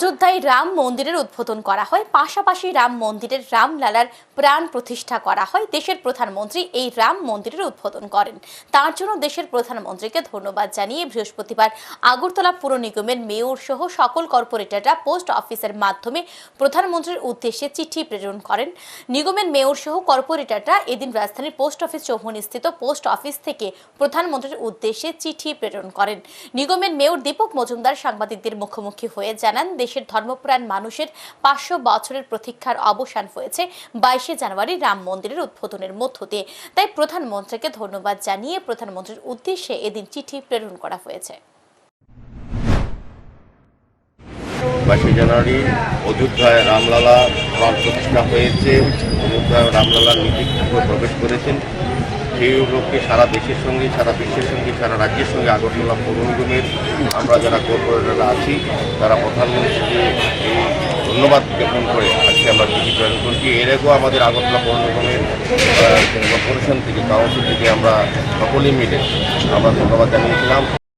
অযোধ্যায় রাম মন্দিরের উদ্বোধন করা হয়। পাশাপাশি রাম মন্দিরের রামলালার প্রাণ প্রতিষ্ঠা করা হয়। দেশের প্রধানমন্ত্রী এই রাম মন্দিরের উদ্বোধন করেন। তার জন্য দেশের প্রধানমন্ত্রীকে ধন্যবাদ জানিয়ে বৃহস্পতিবার আগরতলা পুর নিগমের মেয়র সহ সকল কর্পোরেটররা পোস্ট অফিসের মাধ্যমে প্রধানমন্ত্রীর উদ্দেশ্যে চিঠি প্রেরণ করেন। নিগমের মেয়র সহ কর্পোরেটররা এদিন রাজধানীর পোস্ট অফিস চৌমুহনীস্থিত পোস্ট অফিস থেকে প্রধানমন্ত্রীর উদ্দেশ্যে চিঠি প্রেরণ করেন। নিগমের মেয়র দীপক মজুমদার সাংবাদিকদের মুখোমুখি হয়ে জানান দেশের ধর্মপ্রাণ মানুষের পাঁচশো বছরের প্রতীক্ষার অবসান হয়েছে বাইশে জানুয়ারি রাম মন্দিরের উদ্বোধনের মধ্য দিয়ে। তাই প্রধানমন্ত্রীকে ধন্যবাদ জানিয়ে প্রধানমন্ত্রীর উদ্দেশ্যে এদিন চিঠি প্রেরণ করা হয়েছে। বাইশে জানুয়ারি অযোধ্যায় রামলালা প্রাণ প্রতিষ্ঠা হয়েছে। অযোধ্যায় রামলালা নীতি প্রবেশ করেছেন। সেই উপলক্ষে সারা দেশের সঙ্গে, সারা বিশ্বের সঙ্গে, সারা রাজ্যের সঙ্গে আগরতলা পৌর নিগমের আমরা যারা কর্পোরেটররা আছি, তারা প্রধানমন্ত্রীকে এই ধন্যবাদ জ্ঞাপন করে আজকে আমরা চিঠি প্রেরণ করছি। এর আগেও আমাদের আগরতলা পৌর নিগমের কর্পোরেশন থেকে, কাউন্সিল থেকে আমরা সকলে মিলে আমরা ধন্যবাদ জানিয়েছিলাম।